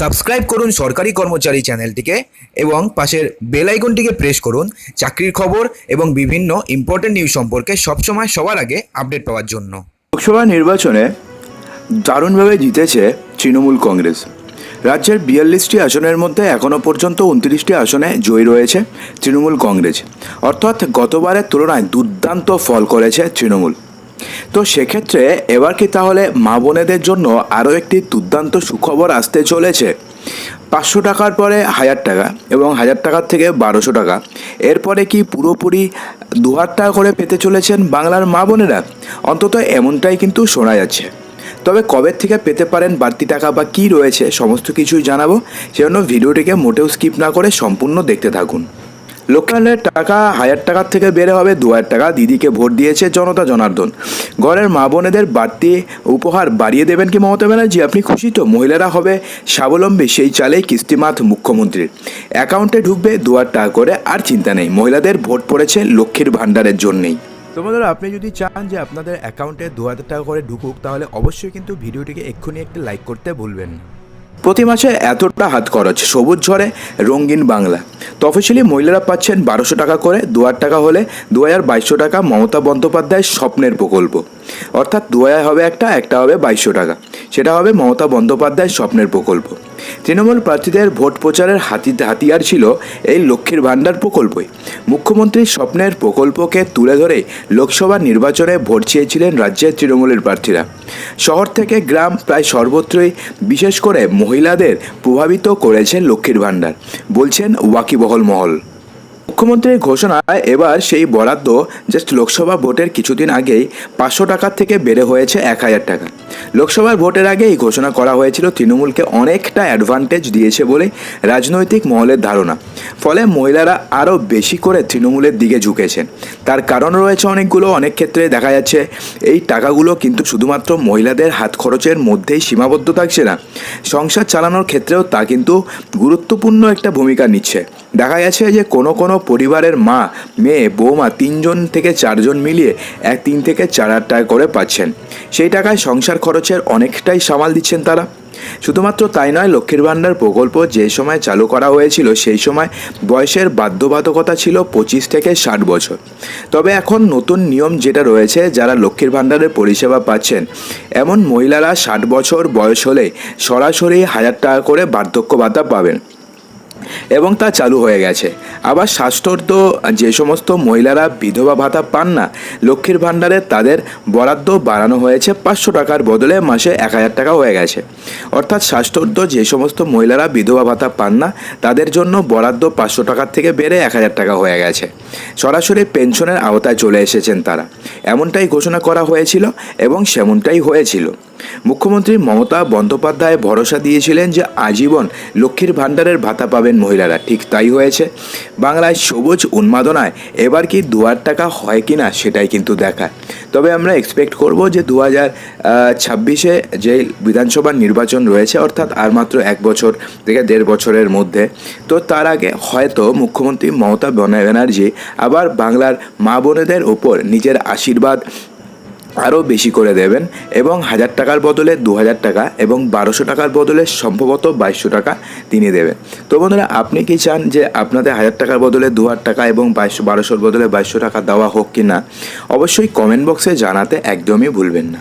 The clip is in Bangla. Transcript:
সাবস্ক্রাইব করুন সরকারি কর্মচারী চ্যানেলটিকে এবং পাশের বেল আইকনটিকে প্রেস করুন চাকরির খবর এবং বিভিন্ন ইম্পর্টেন্ট নিউজ সম্পর্কে সবসময় সবার আগে আপডেট পাওয়ার জন্য। লোকসভা নির্বাচনে দারুণভাবে জিতেছে তৃণমূল কংগ্রেস। রাজ্যের বিয়াল্লিশটি আসনের মধ্যে এখনও পর্যন্ত উনত্রিশটি আসনে জয়ী রয়েছে তৃণমূল কংগ্রেস। অর্থাৎ গতবারের তুলনায় দুর্দান্ত ফল করেছে তৃণমূল। তো সেক্ষেত্রে এবার কি তাহলে মা বোনেদের জন্য আরও একটি দুর্দান্ত সুখবর আসতে চলেছে? পাঁচশো টাকার পরে হাজার টাকা এবং হাজার টাকার থেকে বারোশো টাকা। এরপরে কি পুরোপুরি দু হাজার টাকা করে পেতে চলেছেন বাংলার মা বোনেরা? অন্তত এমনটাই কিন্তু শোনা যাচ্ছে। তবে কবে থেকে পেতে পারেন বাড়তি টাকা বা কী রয়েছে সমস্ত কিছুই জানাব। সেজন্য ভিডিওটিকে মোটেও স্কিপ না করে সম্পূর্ণ দেখতে থাকুন। লোকালের টাকা হাজার টাকার থেকে বেড়ে হবে, দু হাজার টাকা দিদিকে ভোট দিয়েছে জনতা জনার্দন। ঘরের মা বোনেদের বাড়তি উপহার বাড়িয়ে দেবেন কি মমতা ব্যানার্জি? আপনি খুশি তো? মহিলারা হবে স্বাবলম্বী, সেই চালেই কিস্তিমাত মুখ্যমন্ত্রীর। অ্যাকাউন্টে ঢুকবে, দু হাজার টাকা করে আর চিন্তা নেই। মহিলাদের ভোট পড়েছে লক্ষ্মীর ভাণ্ডারের জন্যেই। তো বন্ধুরা, আপনি যদি চান যে আপনাদের অ্যাকাউন্টে দু হাজার টাকা করে ঢুকুক, তাহলে অবশ্যই কিন্তু ভিডিওটিকে এক্ষুনি একটি লাইক করতে ভুলবেন না। প্রতি মাসে এতটা হাত খরচ, সবুজ ঝড়ে রঙিন বাংলা। তফসিলি মহিলারা পাচ্ছেন বারোশো টাকা করে দু হাজার টাকা হলে দু হাজার বাইশশো টাকা মমতা বন্দ্যোপাধ্যায়ের স্বপ্নের প্রকল্প। অর্থাৎ দু হাজার হবে একটা একটা হবে বাইশশো টাকা। সেটা হবে মমতা বন্দ্যোপাধ্যায়ের স্বপ্নের প্রকল্প। তৃণমূল প্রার্থীদের ভোট প্রচারের হাতি হাতিয়ার ছিল এই লক্ষ্মীর ভাণ্ডার প্রকল্পই। মুখ্যমন্ত্রীর স্বপ্নের প্রকল্পকে তুলে ধরে লোকসভা নির্বাচনে ভোট চেয়েছিলেন রাজ্যের তৃণমূলের প্রার্থীরা। শহর থেকে গ্রাম প্রায় সর্বত্রই, বিশেষ করে মহিলাদের প্রভাবিত করেছে লক্ষ্মীর ভাণ্ডার, বলছেন ওয়াকিবহল মহল। মুখ্যমন্ত্রীর ঘোষণায় এবার সেই বরাদ্দ জাস্ট লোকসভা ভোটের কিছুদিন আগেই পাঁচশো টাকার থেকে বেড়ে হয়েছে এক হাজার টাকা। লোকসভার ভোটের আগে এই ঘোষণা করা হয়েছিল, তৃণমূলকে অনেকটা অ্যাডভান্টেজ দিয়েছে বলে রাজনৈতিক মহলের ধারণা। ফলে মহিলারা আরও বেশি করে তৃণমূলের দিকে ঝুঁকেছেন তার কারণ রয়েছে অনেকগুলো, অনেক ক্ষেত্রে দেখা যাচ্ছে এই টাকাগুলো কিন্তু শুধুমাত্র মহিলাদের হাত খরচের মধ্যেই সীমাবদ্ধ থাকছে না। সংসার চালানোর ক্ষেত্রেও তা কিন্তু গুরুত্বপূর্ণ একটা ভূমিকা নিচ্ছে। দেখা গেছে যে কোনো কোনো পরিবারের মা, মেয়ে, বৌমা তিনজন থেকে চারজন মিলিয়ে এক, তিন থেকে চার হাজার টাকা করে পাচ্ছেন। সেই টাকায় সংসার খরচের অনেকটাই সামাল দিচ্ছেন তারা। শুধুমাত্র তাই নয়, লক্ষ্মীর ভাণ্ডার প্রকল্প যে সময় চালু করা হয়েছিল সেই সময় বয়সের বাধ্যবাধকতা ছিল পঁচিশ থেকে ষাট বছর। তবে এখন নতুন নিয়ম যেটা রয়েছে, যারা লক্ষ্মীর ভাণ্ডারের পরিষেবা পাচ্ছেন, এমন মহিলারা ষাট বছর বয়স হলে সরাসরি হাজার টাকা করে বার্ধক্য ভাতা পাবেন। এবং তা চালু হয়ে গেছে। আবার স্বাস্থ্যর্থ যে সমস্ত মহিলারা বিধবা ভাতা পান না, লক্ষ্মীর ভাণ্ডারে তাদের বরাদ্দ বাড়ানো হয়েছে পাঁচশো টাকার বদলে মাসে এক হাজার টাকা হয়ে গেছে। অর্থাৎ স্বাস্থ্যর্থ যে সমস্ত মহিলারা বিধবা ভাতা পান না, তাদের জন্য বরাদ্দ পাঁচশো টাকার থেকে বেড়ে এক হাজার টাকা হয়ে গেছে। সরাসরি পেনশনের আওতায় চলে এসেছেন তারা। এমনটাই ঘোষণা করা হয়েছিল এবং সেমনটাই হয়েছিল। মুখ্যমন্ত্রী মমতা বন্দ্যোপাধ্যায় ভরসা দিয়েছিলেন যে আজীবন লক্ষ্মীর ভাণ্ডারের ভাতা পাবেন মহিলারা, ঠিক তাই হয়েছে। বাংলায় সবুজ উন্মাদনায় এবার কি দু হাজার টাকা হয় কি না সেটাই কিন্তু দেখায় তবে আমরা এক্সপেক্ট করব যে দু হাজার ছাব্বিশে যে বিধানসভার নির্বাচন রয়েছে, অর্থাৎ আর মাত্র এক বছর থেকে দেড় বছরের মধ্যে, তো তার আগে হয়তো মুখ্যমন্ত্রী মমতা ব্যানার্জি আবার বাংলার মা বোনেদের ওপর নিজের আশীর্বাদ আরও বেশি করে দেবেন এবং হাজার টাকার বদলে দু হাজার টাকা এবং বারোশো টাকার বদলে সম্ভবত বাইশশো টাকা তিনি দেবেন। তো বন্ধুরা, আপনি কি চান যে আপনাদের হাজার টাকার বদলে দু হাজার টাকা এবং বাইশশো, বারোশোর বদলে বাইশশো টাকা দেওয়া হোক কি না অবশ্যই কমেন্ট বক্সে জানাতে একদমই ভুলবেন না।